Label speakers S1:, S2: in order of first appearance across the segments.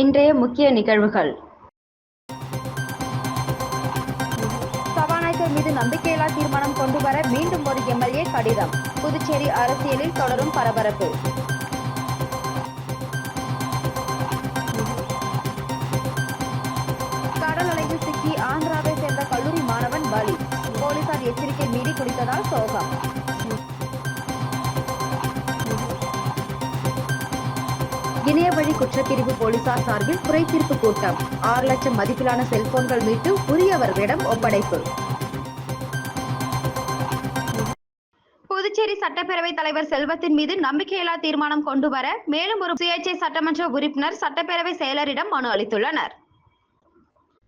S1: இன்றைய முக்கிய நிகழ்வுகள்.
S2: சபாநாயகர் மீது நம்பிக்கையில்லா தீர்மானம் கொண்டு வர மீண்டும் ஒரு எம்எல்ஏ கடிதம். புதுச்சேரி அரசியலில் தொடரும் பரபரப்பு. கடல் அலையில் சிக்கி ஆந்திராவை சேர்ந்த கல்லூரி மாணவன் பலி. போலீசார் எச்சரிக்கை மீறி குடித்ததால் சோகம். இணைய வழி குற்றப்பிரிவு போலீசார் சார்பில் குறைதீர்ப்பு கூட்டம். ஆறு லட்சம் மதிப்பிலான செல்போன்கள் மீட்டு உரியவர்களிடம் ஒப்படைப்பு. புதுச்சேரி சட்டப்பேரவை தலைவர் செல்வத்தின் மீது நம்பிக்கையில்லா தீர்மானம் கொண்டு வர மேலும் ஒரு சுயேட்சை சட்டமன்ற உறுப்பினர் சட்டப்பேரவை செயலரிடம் மனு அளித்துள்ளனர்.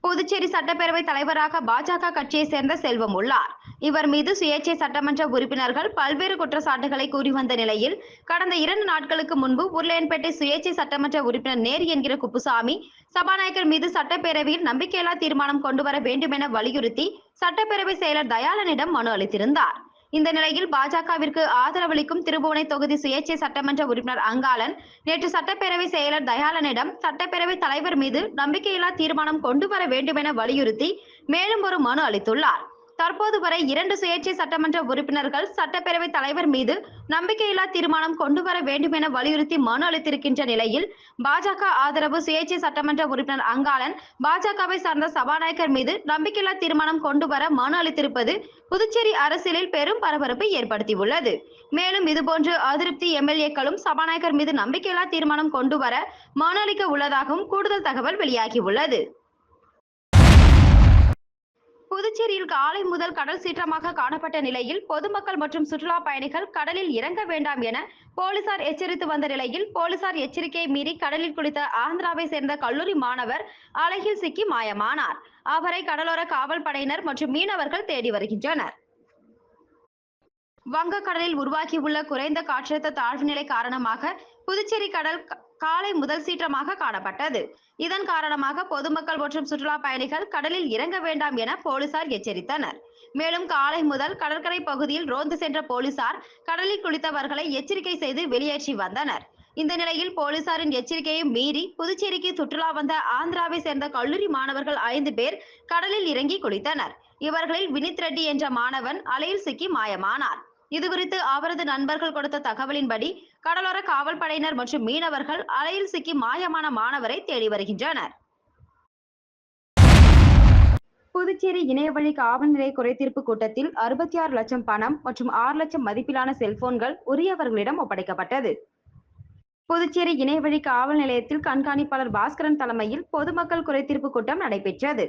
S2: புதுச்சேரி சட்டப்பேரவை தலைவராக பாஜக கட்சியை சேர்ந்த செல்வம் உள்ளார். இவர் மீது சுயேட்சை சட்டமன்ற உறுப்பினர்கள் பல்வேறு குற்றச்சாட்டுகளை கூறி வந்த நிலையில் கடந்த இரண்டு நாட்களுக்கு முன்பு உருளையன்பேட்டை சுயேட்சை சட்டமன்ற உறுப்பினர் நேர் என்கிற குப்புசாமி சபாநாயகர் மீது சட்டப்பேரவையில் நம்பிக்கையில்லா தீர்மானம் கொண்டு வர வேண்டும் என வலியுறுத்தி சட்டப்பேரவை செயலர் தயாளனிடம் மனு அளித்திருந்தார். இந்த நிலையில் பாஜகவிற்கு ஆதரவளிக்கும் திருபுவனை தொகுதி சுயேட்சை சட்டமன்ற உறுப்பினர் அங்காளன் நேற்று சட்டப்பேரவை செயலர் தயாளனிடம் சட்டப்பேரவை தலைவர் மீது நம்பிக்கையில்லா தீர்மானம் கொண்டு வர வேண்டும் என வலியுறுத்தி மேலும் ஒரு மனு அளித்துள்ளார். தற்போது வரை இரண்டு சுயேட்சை சட்டமன்ற உறுப்பினர்கள் சட்டப்பேரவை தலைவர் மீது நம்பிக்கையில்லா தீர்மானம் கொண்டு வர வேண்டும் என வலியுறுத்தி மனு அளித்திருக்கின்ற நிலையில் பாஜக ஆதரவு சுயேட்சை சட்டமன்ற உறுப்பினர் அங்காளன் பாஜகவை சார்ந்த சபாநாயகர் மீது நம்பிக்கையில்லா தீர்மானம் கொண்டு வர மனு அளித்திருப்பது புதுச்சேரி அரசியலில் பெரும் பரபரப்பை ஏற்படுத்தியுள்ளது. மேலும் இதுபோன்று அதிருப்தி எம்எல்ஏக்களும் சபாநாயகர் மீது நம்பிக்கையில்லா தீர்மானம் கொண்டு வர மனு அளிக்க உள்ளதாகவும் கூடுதல் தகவல் வெளியாகியுள்ளது. புதுச்சேரியில் காலை முதல் கடல் சீற்றமாக காணப்பட்ட நிலையில் பொதுமக்கள் மற்றும் சுற்றுலா பயணிகள் கடலில் இறங்க வேண்டாம் என போலீசார் எச்சரித்து வந்த நிலையில் போலீசார் எச்சரிக்கையை மீறி கடலில் குளித்த ஆந்திராவை சேர்ந்த கல்லூரி மாணவர் அழகில் சிக்கி மாயமானார். அவரை கடலோர காவல் படையினர் மற்றும் மீனவர்கள் தேடி வருகின்றனர். வங்கக்கடலில் உருவாகியுள்ள குறைந்த காற்றழுத்த தாழ்வு நிலை காரணமாக புதுச்சேரி கடல் காலை முதல் சீற்றமாக காணப்பட்டது. இதன் காரணமாக பொதுமக்கள் மற்றும் சுற்றுலா பயணிகள் கடலில் இறங்க வேண்டாம் என போலீசார் எச்சரித்தனர். மேலும் காலை முதல் கடற்கரை பகுதியில் ரோந்து சென்ற போலீசார் கடலில் குளித்தவர்களை எச்சரிக்கை செய்து வெளியேற்றி வந்தனர். இந்த நிலையில் போலீசாரின் எச்சரிக்கையை மீறி புதுச்சேரிக்கு சுற்றுலா வந்த ஆந்திராவை சேர்ந்த கல்லூரி மாணவர்கள் ஐந்து பேர் கடலில் இறங்கி குளித்தனர். இவர்களில் வினித் ரெட்டி என்ற மாணவன் அலையில் சிக்கி மாயமானார். இதுகுறித்து அவரது நண்பர்கள் கொடுத்த தகவலின்படி கடலோர காவல் படையினர் மற்றும் மீனவர்கள் அலையில் சிக்கி மாயமான மாணவரை தேடி வருகின்றனர். புதுச்சேரி இணையவழி காவல் நிலைய குறைதீர்ப்பு கூட்டத்தில் அறுபத்தி ஆறு லட்சம் பணம் மற்றும் ஆறு லட்சம் மதிப்பிலான செல்போன்கள் உரியவர்களிடம் ஒப்படைக்கப்பட்டது. புதுச்சேரி இணையவழி காவல் நிலையத்தில் கண்காணிப்பாளர் பாஸ்கரன் தலைமையில் பொதுமக்கள் குறைதீர்ப்பு கூட்டம் நடைபெற்றது.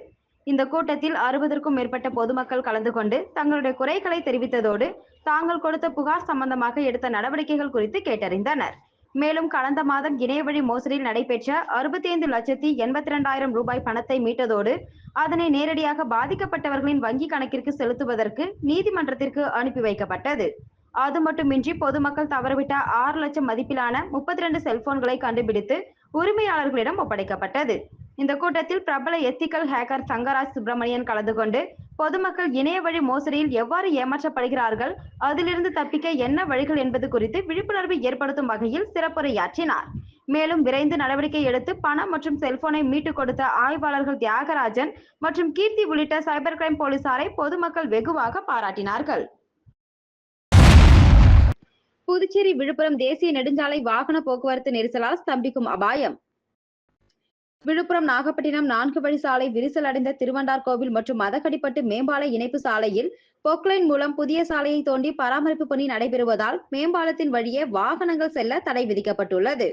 S2: இந்த கூட்டத்தில் அறுபதற்கும் மேற்பட்ட பொதுமக்கள் கலந்து கொண்டு தங்களுடைய குறைகளை தெரிவித்ததோடு தாங்கள் கொடுத்த புகார் சம்பந்தமாக எடுத்த நடவடிக்கைகள் குறித்து கேட்டறிந்தனர். மேலும் கடந்த மாதம் இணையவழி மோசடியில் நடைபெற்ற அறுபத்தி ஐந்து லட்சத்தி எண்பத்தி ரெண்டாயிரம் ரூபாய் பணத்தை மீட்டதோடு அதனை நேரடியாக பாதிக்கப்பட்டவர்களின் வங்கி கணக்கிற்கு செலுத்துவதற்கு நீதிமன்றத்திற்கு அனுப்பி வைக்கப்பட்டது. அது மட்டுமின்றி பொதுமக்கள் தவறவிட்ட ஆறு லட்சம் மதிப்பிலான முப்பத்தி ரெண்டு செல்போன்களை கண்டுபிடித்து உரிமையாளர்களிடம் ஒப்படைக்கப்பட்டது. இந்த கூட்டத்தில் பிரபல எத்திக்கல் ஹேக்கர் சங்கராஜ் சுப்பிரமணியன் கலந்து கொண்டு பொதுமக்கள் இணைய வழி மோசடியில் எவ்வாறு ஏமாற்றப்படுகிறார்கள்? அதிலிருந்து தப்பிக்க என்ன வழிகள் என்பது குறித்து விழிப்புணர்வு ஏற்படுத்தும் வகையில் சிறப்புரையாற்றினார். மேலும் விரைந்து நடவடிக்கை எடுத்து பணம் மற்றும் செல்போனை மீட்டுக் கொடுத்த ஆய்வாளர்கள் தியாகராஜன் மற்றும் கீர்த்தி உள்ளிட்ட சைபர் கிரைம் போலீசாரை பொதுமக்கள் வெகுவாக பாராட்டினார்கள். புதுச்சேரி விழுப்புரம் தேசிய நெடுஞ்சாலை வாகன போக்குவரத்து நெரிசலால் ஸ்தம்பிக்கும் அபாயம். விழுப்புரம் நாகப்பட்டினம் நான்கு வழி சாலை விரிசல் அடைந்த திருவண்டார் கோவில் மற்றும் மதகடிப்பட்டு மேம்பால இணைப்பு சாலையில் பொக்லைன் மூலம் புதிய சாலையை தோண்டி பராமரிப்பு பணி நடைபெறுவதால் மேம்பாலத்தின் வழியே வாகனங்கள் செல்ல தடை விதிக்கப்பட்டுள்ளது.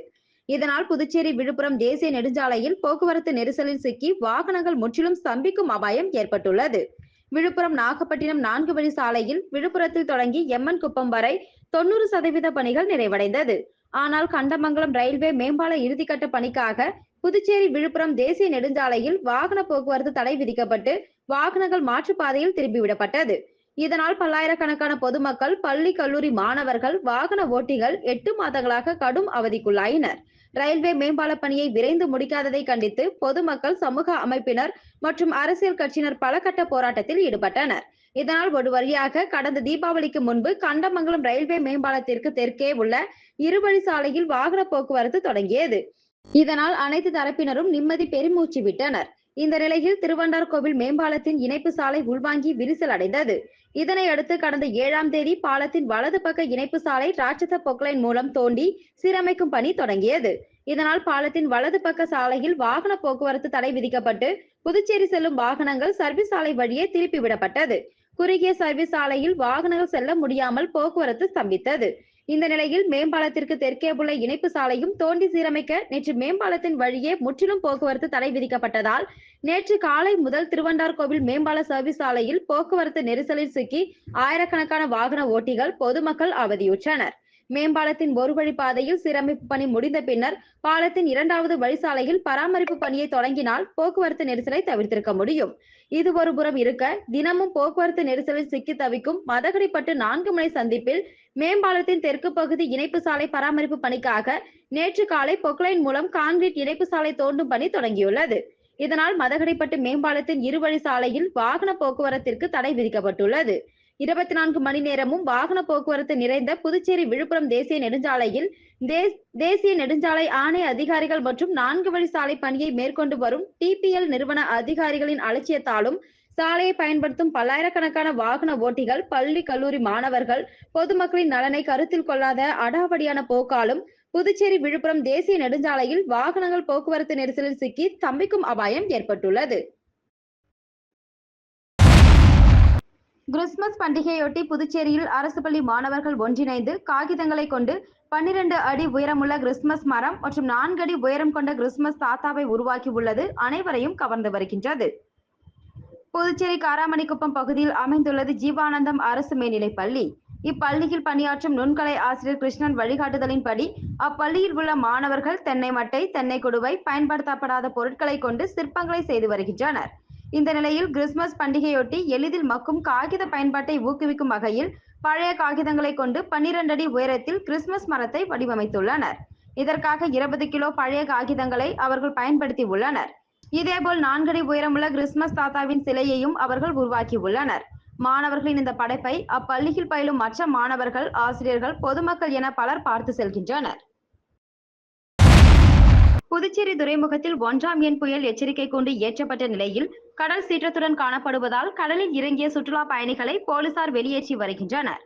S2: இதனால் புதுச்சேரி விழுப்புரம் தேசிய நெடுஞ்சாலையில் போக்குவரத்து நெரிசலில் சிக்கி வாகனங்கள் முற்றிலும் ஸ்தம்பிக்கும் அபாயம் ஏற்பட்டுள்ளது. விழுப்புரம் நாகப்பட்டினம் நான்கு வழி சாலையில் விழுப்புரத்தில் தொடங்கி எம்மன் குப்பம் வரை தொண்ணூறு சதவீத பணிகள் நிறைவடைந்தது. ஆனால் கண்டமங்கலம் ரயில்வே மேம்பால இறுதிக்கட்ட பணிக்காக புதுச்சேரி விழுப்புரம் தேசிய நெடுஞ்சாலையில் வாகன போக்குவரத்து தடை விதிக்கப்பட்டு வாகனங்கள் மாற்றுப்பாதையில் திருப்பிவிடப்பட்டது இதனால் பல்லாயிரக்கணக்கான பொதுமக்கள் பள்ளி கல்லூரி மாணவர்கள் வாகன ஓட்டிகள் எட்டு மாதங்களாக கடும் அவதிக்குள்ளாயினர். ரயில்வே மேம்பால பணியை விரைந்து முடிக்காததை கண்டித்து பொதுமக்கள் சமூக அமைப்பினர் மற்றும் அரசியல் கட்சியினர் பல கட்ட போராட்டத்தில் ஈடுபட்டனர். இதனால் ஒரு வழியாக கடந்த தீபாவளிக்கு முன்பு கண்டமங்கலம் ரயில்வே மேம்பாலத்திற்கு தெற்கே உள்ள இருவழி சாலையில் வாகன போக்குவரத்து தொடங்கியது. இதனால் அனைத்து தரப்பினரும் நிம்மதி பெருமூச்சு விட்டனர். இந்த நிலையில் திருவண்டார்கோவில் மேம்பாலத்தின் இணைப்பு சாலை உள்வாங்கி விரிசல் அடைந்தது. இதனை அடுத்து கடந்த ஏழாம் தேதி பாலத்தின் வலது பக்க இணைப்பு சாலை ராட்சத பொக்லைன் மூலம் தோண்டி சீரமைக்கும் பணி தொடங்கியது. இதனால் பாலத்தின் வலது பக்க சாலையில் வாகன போக்குவரத்து தடை விதிக்கப்பட்டு புதுச்சேரி செல்லும் வாகனங்கள் சர்வீஸ் சாலை வழியே திருப்பி விடப்பட்டது. குறுகிய சர்வீஸ் சாலையில் வாகனங்கள் செல்ல முடியாமல் போக்குவரத்து ஸ்தம்பித்தது. இந்த நிலையில் மேம்பாலத்திற்கு தெற்கே உள்ள இணைப்பு சாலையும் தோண்டி சீரமைக்க நேற்று மேம்பாலத்தின் வழியே முற்றிலும் போக்குவரத்து தடை விதிக்கப்பட்டதால் நேற்று காலை முதல் திருவண்டார்கோவில் மேம்பால சர்வீஸ் சாலையில் போக்குவரத்து நெரிசலில் சிக்கி ஆயிரக்கணக்கான வாகன ஓட்டிகள் பொதுமக்கள் அவதியுற்றனர். மேம்பாலத்தின் ஒரு வழி பாதையில் சீரமைப்பு பணி முடிந்த பின்னர் பாலத்தின் இரண்டாவது வழிசாலையில் பராமரிப்பு பணியை தொடங்கினால் போக்குவரத்து நெரிசலை தவிர்த்திருக்க முடியும். இது ஒரு புறம் இருக்க தினமும் போக்குவரத்து நெரிசலில் சிக்கி தவிக்கும் மதகடிப்பட்டு நான்கு முனை சந்திப்பில் மேம்பாலத்தின் தெற்கு பகுதி இணைப்பு சாலை பராமரிப்பு பணிக்காக நேற்று காலை பொக்லைன் மூலம் கான்கிரீட் இணைப்பு சாலை தோண்டும் பணி தொடங்கியுள்ளது. இதனால் மதகடிப்பட்டு மேம்பாலத்தின் இருவழி சாலையில் வாகன போக்குவரத்திற்கு தடை விதிக்கப்பட்டுள்ளது. இருபத்தி நான்கு மணி நேரமும் வாகன போக்குவரத்து நிறைந்த புதுச்சேரி விழுப்புரம் தேசிய நெடுஞ்சாலையில் தேசிய நெடுஞ்சாலை ஆணைய அதிகாரிகள் மற்றும் நான்கு வழி சாலை பணியை மேற்கொண்டு வரும் டிபிஎல் நிறுவன அதிகாரிகளின் அலட்சியத்தாலும் சாலையை பயன்படுத்தும் பல்லாயிரக்கணக்கான வாகன ஓட்டிகள் பள்ளி கல்லூரி மாணவர்கள் பொதுமக்களின் நலனை கருத்தில் கொள்ளாத அடாவடியான போக்காலும் புதுச்சேரி விழுப்புரம் தேசிய நெடுஞ்சாலையில் வாகனங்கள் போக்குவரத்து நெரிசலில் சிக்கி தம்பிக்கும் அபாயம் ஏற்பட்டுள்ளது. கிறிஸ்துமஸ் பண்டிகையொட்டி புதுச்சேரியில் அரசு பள்ளி மாணவர்கள் ஒன்றிணைந்து காகிதங்களை கொண்டு பன்னிரண்டு அடி உயரமுள்ள கிறிஸ்துமஸ் மரம் மற்றும் நான்கு அடி உயரம் கொண்ட கிறிஸ்துமஸ் தாத்தாவை உருவாக்கி உள்ளது அனைவரையும் கவர்ந்து வருகின்றது. புதுச்சேரி காராமணிக்குப்பம் பகுதியில் அமைந்துள்ளது ஜீவானந்தம் அரசு மேல்நிலைப் பள்ளி. இப்பள்ளியில் பணியாற்றும் நுண்கலை ஆசிரியர் கிருஷ்ணன் வழிகாட்டுதலின்படி அப்பள்ளியில் உள்ள மாணவர்கள் தென்னை மட்டை தென்னை குடுவை பயன்படுத்தப்படாத பொருட்களை கொண்டு சிற்பங்களை செய்து வருகின்றனர். இந்த நிலையில் கிறிஸ்துமஸ் பண்டிகையொட்டி எளிதில் மக்கும் காகித பயன்பாட்டை ஊக்குவிக்கும் வகையில் பழைய காகிதங்களை கொண்டு பன்னிரண்டு அடி உயரத்தில் கிறிஸ்துமஸ் மரத்தை வடிவமைத்துள்ளனர். இதற்காக இருபது கிலோ பழைய காகிதங்களை அவர்கள் பயன்படுத்தி உள்ளனர். இதேபோல் நான்கடி உயரமுள்ள கிறிஸ்துமஸ் தாத்தாவின் சிலையையும் அவர்கள் உருவாக்கி உள்ளனர் மாணவர்களின் இந்த படைப்பை அப்பள்ளியில் பயிலும் மற்ற மாணவர்கள் ஆசிரியர்கள் பொதுமக்கள் என பலர் பார்த்து செல்கின்றனர். புதுச்சேரி துறைமுகத்தில் ஒன்றாம் எண் புயல் எச்சரிக்கை கூண்டு ஏற்றப்பட்ட நிலையில் கடல் சீற்றத்துடன் காணப்படுவதால் கடலில் இறங்கிய சுற்றுலா பயணிகளை போலீசார் வெளியேற்றி வருகின்றனர்.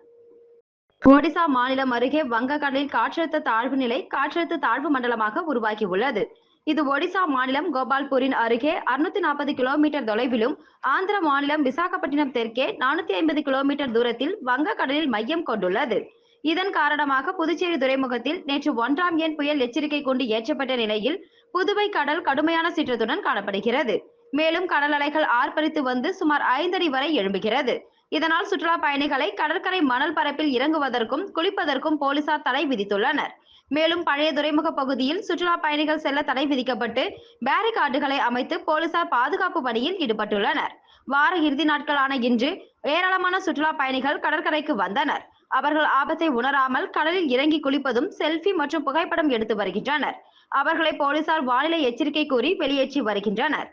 S2: ஒடிசா மாநிலம் அருகே வங்கக்கடலில் காற்றழுத்த தாழ்வு நிலை காற்றழுத்த தாழ்வு மண்டலமாக உருவாகியுள்ளது. இது ஒடிசா மாநிலம் கோபால்பூரின் அருகே 640 நாற்பது கிலோமீட்டர் தொலைவிலும் ஆந்திர மாநிலம் விசாகப்பட்டினம் தெற்கே நானூத்தி ஐம்பது கிலோமீட்டர் தூரத்தில் வங்கக்கடலில் மையம் கொண்டுள்ளது. இதன் காரணமாக புதுச்சேரி துறைமுகத்தில் நேற்று ஒன்றாம் எண் புயல் எச்சரிக்கை கொண்டு ஏற்றப்பட்ட நிலையில் புதுவை கடல் கடுமையான சீற்றத்துடன் காணப்படுகிறது. மேலும் கடல் அலைகள் ஆர்ப்பரித்து வந்து சுமார் ஐந்தடி வரை எழும்புகிறது. இதனால் சுற்றுலா பயணிகளை கடற்கரை மணல் பரப்பில் இறங்குவதற்கும் குளிப்பதற்கும் போலீசார் தடை விதித்துள்ளனர். மேலும் பழைய துறைமுக பகுதியில் சுற்றுலா பயணிகள் செல்ல தடை விதிக்கப்பட்டு பேரிகார்டுகளை அமைத்து போலீசார் பாதுகாப்பு பணியில் ஈடுபட்டுள்ளனர். வார இறுதி நாட்களான இன்று ஏராளமான சுற்றுலா பயணிகள் கடற்கரைக்கு வந்தனர். அவர்கள் ஆபத்தை உணராமல் கடலில் இறங்கி குளிப்பதும் செல்ஃபி மற்றும் புகைப்படம் எடுத்து வருகின்றனர். அவர்களை போலீசார் வானிலை எச்சரிக்கை கூறி வெளியேற்றி வருகின்றனர்.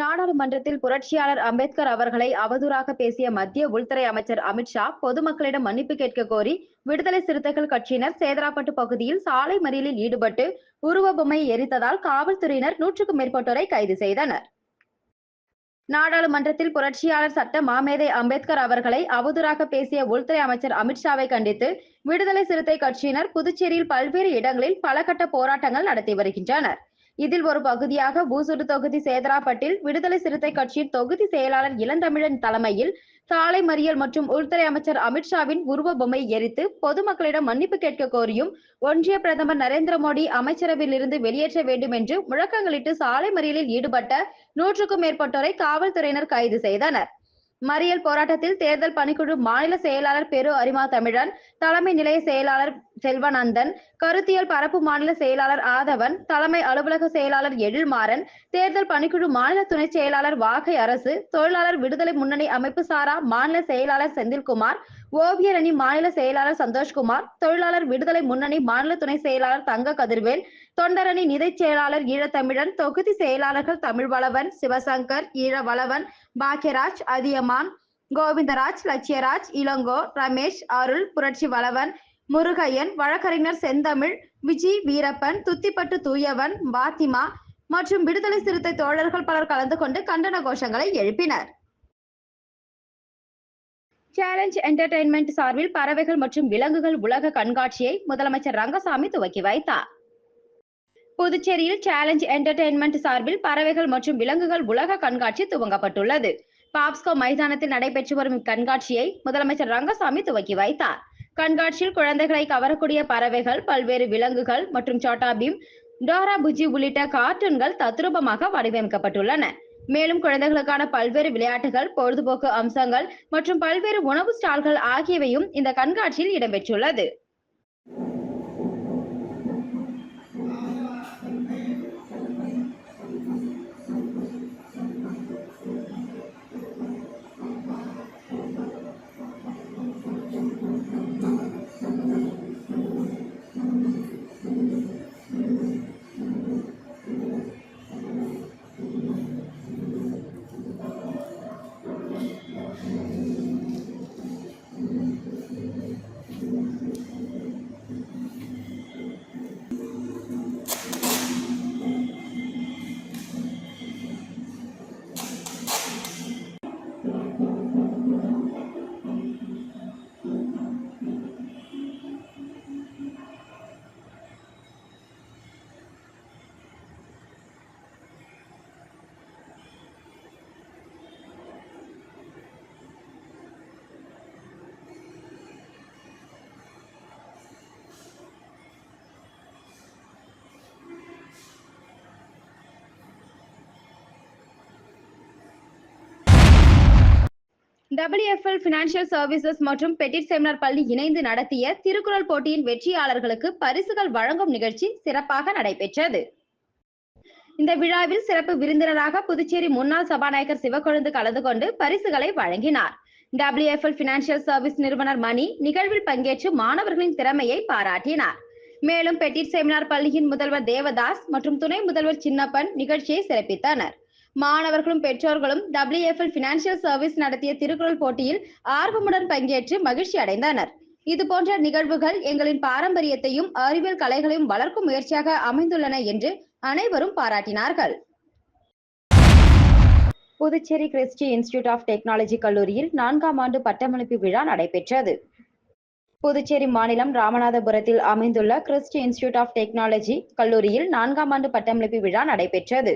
S2: நாடாளுமன்றத்தில் புரட்சியாளர் அம்பேத்கர் அவர்களை அவதூறாக பேசிய மத்திய உள்துறை அமைச்சர் அமித்ஷா பொதுமக்களிடம் மன்னிப்பு கேட்க கோரி விடுதலை சிறுத்தைகள் கட்சியினர் சேதராப்பட்டு பகுதியில் சாலை மறியலில் ஈடுபட்டு உருவ பொம்மையை எரித்ததால் காவல்துறையினர் நூற்றுக்கும் மேற்பட்டோரை கைது செய்தனர். நாடாளுமன்றத்தில் புரட்சியாளர் சட்ட மாமேதை அம்பேத்கர் அவர்களை அவதூறாக பேசிய உள்துறை அமைச்சர் அமித்ஷாவை கண்டித்து விடுதலை சிறுத்தை கட்சியினர் புதுச்சேரியில் பல்வேறு இடங்களில் பல கட்ட போராட்டங்கள் நடத்தி வருகின்றனர். இதில் ஒரு பகுதியாக பூசூர் தொகுதி சேதராப்பட்டில் விடுதலை சிறுத்தை கட்சியின் தொகுதி செயலாளர் இளந்தமிழன் தலைமையில் சாலை மறியல் மற்றும் உள்துறை அமைச்சர் அமித்ஷாவின் உருவ பொம்மை எரித்து பொதுமக்களிடம் மன்னிப்பு கேட்க கோரியும் ஒன்றிய பிரதமர் நரேந்திர மோடி அமைச்சரவையில் இருந்து வெளியேற்ற வேண்டும் என்று முழக்கங்களிட்டு சாலை மறியலில் ஈடுபட்ட நூற்றுக்கும் மேற்பட்டோரை காவல்துறையினர் கைது செய்தனர். மறியல் போராட்டத்தில் தேர்தல் பணிக்குழு மாநில செயலாளர் பெரு அரிமா தமிழன் தலைமை நிலைய செயலாளர் செல்வநந்தன் கருத்தியல் பரப்பு மாநில செயலாளர் ஆதவன் தலைமை அலுவலக செயலாளர் எழில்மாறன் தேர்தல் பணிக்குழு மாநில துணை செயலாளர் வாகை அரசு தொழிலாளர் விடுதலை முன்னணி அமைப்பு சாரா மாநில செயலாளர் செந்தில்குமார் ஓவியர் அணி மாநில செயலாளர் சந்தோஷ்குமார் தொழிலாளர் விடுதலை முன்னணி மாநில துணை செயலாளர் தங்க கதிர்வேல் தொண்டரணி நிதிச் செயலாளர் ஈழத்தமிழன் தொகுதி செயலாளர்கள் தமிழ்வளவன் சிவசங்கர் ஈழவளவன் பாக்கியராஜ் அதியமான் கோவிந்தராஜ் லட்சியராஜ் இளங்கோ ரமேஷ் அருள் புரட்சி வளவன் முருகையன் வழக்கறிஞர் செந்தமிழ் விஜி வீரப்பன் துத்திப்பட்டு தூயவன் பாத்திமா மற்றும் விடுதலை சிறுத்தை தோழர்கள் பலர் கலந்து கொண்டு கண்டன கோஷங்களை எழுப்பினர். சேலஞ்ச் என்டர்டைன்மெண்ட் சார்பில் பறவைகள் மற்றும் விலங்குகள் உலக கண்காட்சியை முதலமைச்சர் ரங்கசாமி துவக்கி வைத்தார். புதுச்சேரியில் சேலஞ்ச் என்டர்டைன்மெண்ட் சார்பில் பறவைகள் மற்றும் விலங்குகள் உலக கண்காட்சி துவங்கப்பட்டுள்ளது. பாப்ஸ்கோ மைதானத்தில் நடைபெற்று வரும் இக்கண்காட்சியை முதலமைச்சர் ரங்கசாமி துவக்கி வைத்தார். கண்காட்சியில் குழந்தைகளை கவரக்கூடிய பறவைகள் பல்வேறு விலங்குகள் மற்றும் சோட்டாபீம் டோரா புஜி உள்ளிட்ட கார்ட்டூன்கள் தத்ரூபமாக வடிவமைக்கப்பட்டுள்ளன. மேலும் குழந்தைகளுக்கான பல்வேறு விளையாட்டுகள் பொழுதுபோக்கு அம்சங்கள் மற்றும் பல்வேறு உணவு ஸ்டால்கள் ஆகியவையும் இந்த கண்காட்சியில் இடம்பெற்றுள்ளது. டபிள்யூஎஃப்எல் பினான்சியல் சர்வீசஸ் மற்றும் பெட்டிட் செமினார் பள்ளி இணைந்து நடத்திய திருக்குறள் போட்டியின் வெற்றியாளர்களுக்கு பரிசுகள் வழங்கும் நிகழ்ச்சி சிறப்பாக நடைபெற்றது. இந்த விழாவில் சிறப்பு விருந்தினராக புதுச்சேரி முன்னாள் சபாநாயகர் சிவக்கொழுந்து கலந்து கொண்டு பரிசுகளை வழங்கினார். டபிள்யூஎஃப்எல் பினான்சியல் சர்வீஸ் நிறுவனர் மணி நிகழ்வில் பங்கேற்று மாணவர்களின் திறமையை பாராட்டினார். மேலும் பெட்டிட் செமினார் பள்ளியின் முதல்வர் தேவதாஸ் மற்றும் துணை முதல்வர் சின்னப்பன் நிகழ்ச்சியை சிறப்பித்தனர். மாணவர்களும் பெற்றோர்களும் டபிள்யூஎஃப்எல் பினான்சியல் சர்வீஸ் நடத்திய திருக்குறள் போட்டியில் ஆர்வமுடன் பங்கேற்று மகிழ்ச்சி அடைந்தனர். இது போன்ற நிகழ்வுகள் எங்களின் பாரம்பரியத்தையும் அறிவியல் கலைகளையும் வளர்க்கும் முயற்சியாக அமைந்துள்ளன என்று அனைவரும் பாராட்டினார்கள். Puducherry Christ institute of technology கல்லூரியில் நான்காம் ஆண்டு பட்டமளிப்பு விழா நடைபெற்றது. புதுச்சேரி மாநிலம் ராமநாதபுரத்தில் அமைந்துள்ள கிறிஸ்டி இன்ஸ்டிடியூட் ஆஃப் டெக்னாலஜி கல்லூரியில் நான்காம் ஆண்டு பட்டமளிப்பு விழா நடைபெற்றது.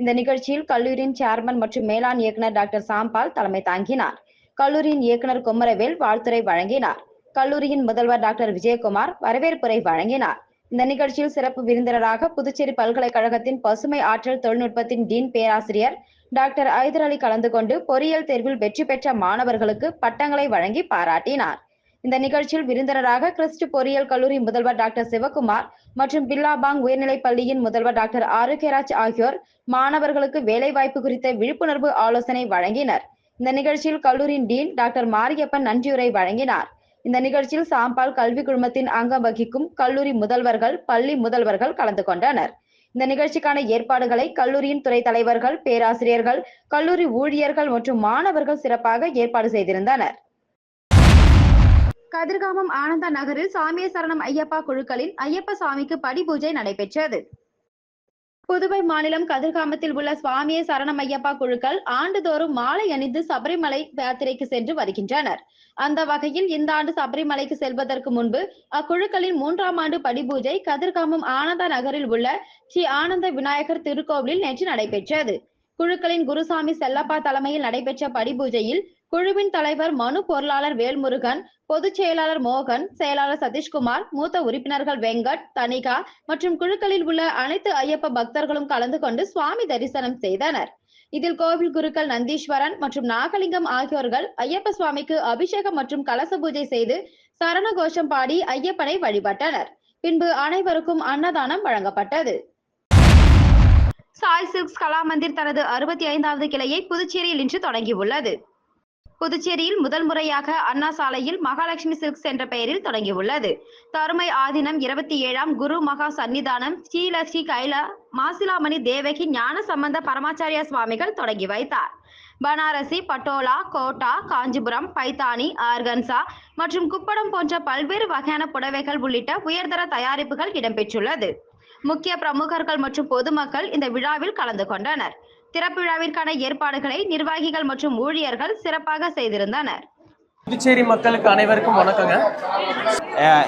S2: இந்த நிகழ்ச்சியில் கல்லூரியின் சேர்மன் மற்றும் மேலாண் இயக்குனர் டாக்டர் சாம்பால் தலைமை தாங்கினார். கல்லூரியின் இயக்குனர் குமரவேல் வாழ்த்துறை வழங்கினார். கல்லூரியின் முதல்வர் டாக்டர் விஜயகுமார் வரவேற்புரை வழங்கினார். இந்த நிகழ்ச்சியில் சிறப்பு விருந்தினராக புதுச்சேரி பல்கலைக்கழகத்தின் பசுமை ஆற்றல் தொழில்நுட்பத்தின் டீன் பேராசிரியர் டாக்டர் ஐதர் அலி கலந்து கொண்டு பொறியியல் தேர்வில் வெற்றி பெற்ற மாணவர்களுக்கு பட்டங்களை வழங்கி பாராட்டினார். இந்த நிகழ்ச்சியில் விருந்தினராக கிறிஸ்து பொறியியல் கல்லூரி முதல்வர் டாக்டர் சிவகுமார் மற்றும் பில்லாபாங் உயர்நிலைப் பள்ளியின் முதல்வர் டாக்டர் ஆரோக்கியராஜ் ஆகியோர் மாணவர்களுக்கு வேலைவாய்ப்பு குறித்த விழிப்புணர்வு ஆலோசனை வழங்கினர். இந்த நிகழ்ச்சியில் கல்லூரியின் டீன் டாக்டர் மாரியப்பன் நன்றியுரை வழங்கினார். இந்த நிகழ்ச்சியில் சாம்பால் கல்வி குழுமத்தின் அங்கம் வகிக்கும் கல்லூரி முதல்வர்கள் பள்ளி முதல்வர்கள் கலந்து கொண்டனர். இந்த நிகழ்ச்சிக்கான ஏற்பாடுகளை கல்லூரியின் துறை தலைவர்கள் பேராசிரியர்கள் கல்லூரி ஊழியர்கள் மற்றும் மாணவர்கள் சிறப்பாக ஏற்பாடு செய்திருந்தனர். கதிர்காமம் ஆனந்தா நகரில் சாமிய சரணம் ஐயப்பா குழுக்களின் ஐயப்ப சுவாமிக்கு படி பூஜை நடைபெற்றது. புதுவை மாநிலம் கதிர்காமத்தில் உள்ள சுவாமிய சரணம் ஐயப்பா குழுக்கள் ஆண்டுதோறும் மாலை அணிந்து சபரிமலை யாத்திரைக்கு சென்று வருகின்றனர். அந்த வகையில் இந்த ஆண்டு சபரிமலைக்கு செல்வதற்கு முன்பு அக்குழுக்களின் மூன்றாம் ஆண்டு படிபூஜை கதிர்காமம் ஆனந்தா நகரில் உள்ள ஸ்ரீ ஆனந்த விநாயகர் திருக்கோவிலில் நேற்று நடைபெற்றது. குழுக்களின் குருசாமி செல்லப்பா தலைமையில் நடைபெற்ற படிபூஜையில் குழுவின் தலைவர் மனு பொருளாளர் வேல்முருகன் பொதுச் செயலாளர் மோகன் செயலாளர் சதீஷ்குமார் மூத்த உறுப்பினர்கள் வெங்கட் தனிகா மற்றும் குழுக்களில் உள்ள அனைத்து ஐயப்ப பக்தர்களும் கலந்து கொண்டு சுவாமி தரிசனம் செய்தனர். இதில் கோவில் குருக்கள் நந்தீஸ்வரன் மற்றும் நாகலிங்கம் ஆகியோர்கள் ஐயப்ப சுவாமிக்கு அபிஷேகம் மற்றும் கலச பூஜை செய்து சரண கோஷம் பாடி ஐயப்பனை வழிபட்டனர். பின்பு அனைவருக்கும் அன்னதானம் வழங்கப்பட்டது. சாய் சில்க்ஸ் கலாமந்திர் தனது அறுபத்தி ஐந்தாவது கிளையை புதுச்சேரியில் இன்று தொடங்கியுள்ளது. புதுச்சேரியில் முதல் முறையாக அண்ணா சாலையில் மகாலட்சுமி சில்க்ஸ் என்ற பெயரில் தொடங்கியுள்ளது. தருமை ஆதீனம் இருபத்தி ஏழாம் குரு மகா சன்னிதானம் ஸ்ரீலஸ்ரீ கைலா மாசிலாமணி தேவகி ஞான சம்பந்த பரமாச்சாரியா சுவாமிகள் தொடங்கி வைத்தார். பனாரசி பட்டோலா கோட்டா காஞ்சிபுரம் பைத்தானி ஆர்கன்சா மற்றும் குப்படம் போன்ற பல்வேறு வகையான புடவைகள் உள்ளிட்ட உயர்தர தயாரிப்புகள் இடம்பெற்றுள்ளது. முக்கிய பிரமுகர்கள் மற்றும் பொதுமக்கள் இந்த விழாவில் கலந்து கொண்டனர். திறப்பு விழாவிற்கான ஏற்பாடுகளை நிர்வாகிகள் மற்றும் ஊழியர்கள் சிறப்பாக செய்திருந்தனர்.
S1: புதுச்சேரி மக்களுக்கு அனைவருக்கும் வணக்கங்க.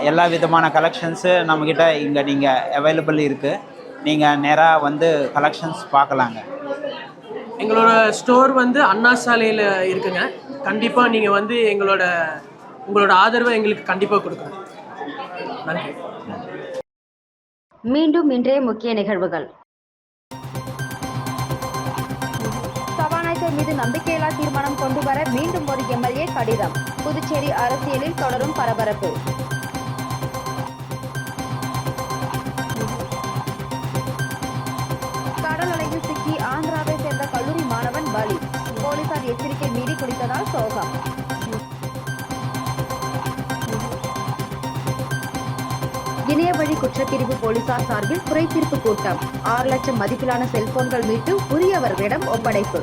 S3: எல்லா விதமான கலெக்ஷன்ஸு நம்மக்கிட்ட இங்கே நீங்கள் அவைலபிள் இருக்குது நீங்கள் நேராக வந்து கலெக்ஷன்ஸ் பார்க்கலாங்க.
S1: எங்களோட ஸ்டோர் வந்து அண்ணா சாலையில் இருக்குங்க. கண்டிப்பாக நீங்கள் வந்து எங்களோட உங்களோட ஆதரவை எங்களுக்கு கண்டிப்பாக கொடுக்கணும். நன்றி.
S2: மீண்டும் இன்றைய முக்கிய நிகழ்வுகள். சபாநாயகர் மீது நம்பிக்கையில்லா தீர்மானம் கொண்டு வர மீண்டும் ஒரு எம்எல்ஏ கடிதம். புதுச்சேரி அரசியலில் தொடரும் பரபரப்பு. கடல் சிக்கி ஆந்திராவை சேர்ந்த கல்லூரி மாணவன் பலி. போலீசார் எச்சரிக்கை மீறி குடித்ததால் சோகம். இணைய வழி குற்றப்பிரிவு போலீசார் சார்பில் குறைதீர்ப்பு கூட்டம். ஆறு லட்சம் மதிப்பிலான செல்போன்கள் மீட்டு உரியவர்களிடம் ஒப்படைப்பு.